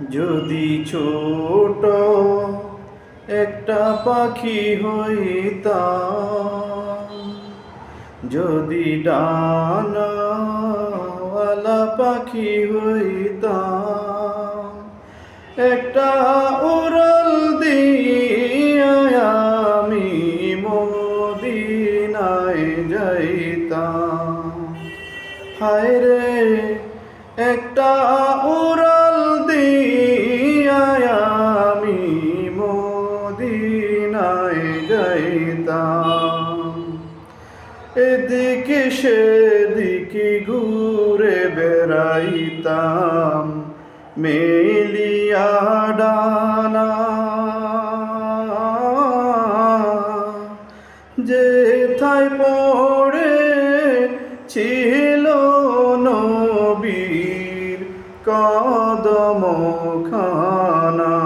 যদি ছোট একটা পাখি হইতাম, যদি ডানাওয়ালা পাখি হইতাম, একটা উড়াল আমি মদিনায় যাইতাম। হায় রে একটা উড়াল যাইতাম। এদিকে সেদিকে ঘুরে বেড়াইতাম মেলিয়া ডানা। যে থাই পড়ে ছিল নবীর কদম খানা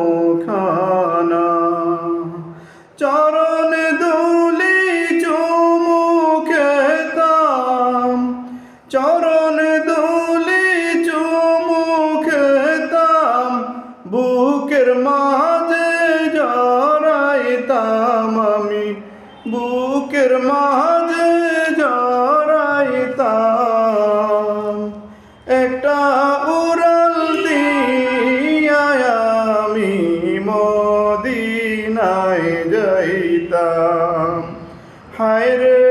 দুলি চুমু খেতাম বুকের মাঝে আমি বুকের মাঝে একটা আমি যাইতাম। হায় রে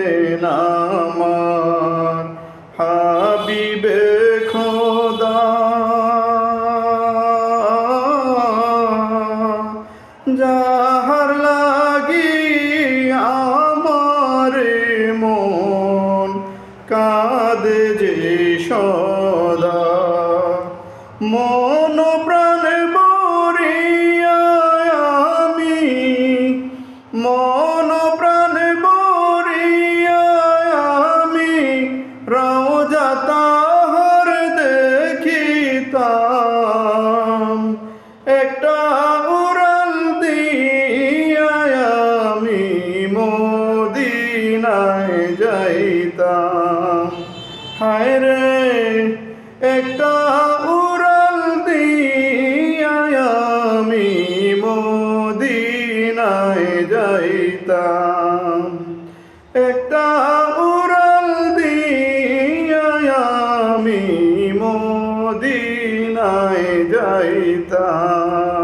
মন প্রাণ আমি মন প্রাণ আমি, রওজা তাহার দেখিতাম। একটা উড়াল আমি মদিনায় যাইতাম। হায় রে, একটা উড়াল চাইতাম। একটা উড়াল আমি মদিনায় যাইতাম।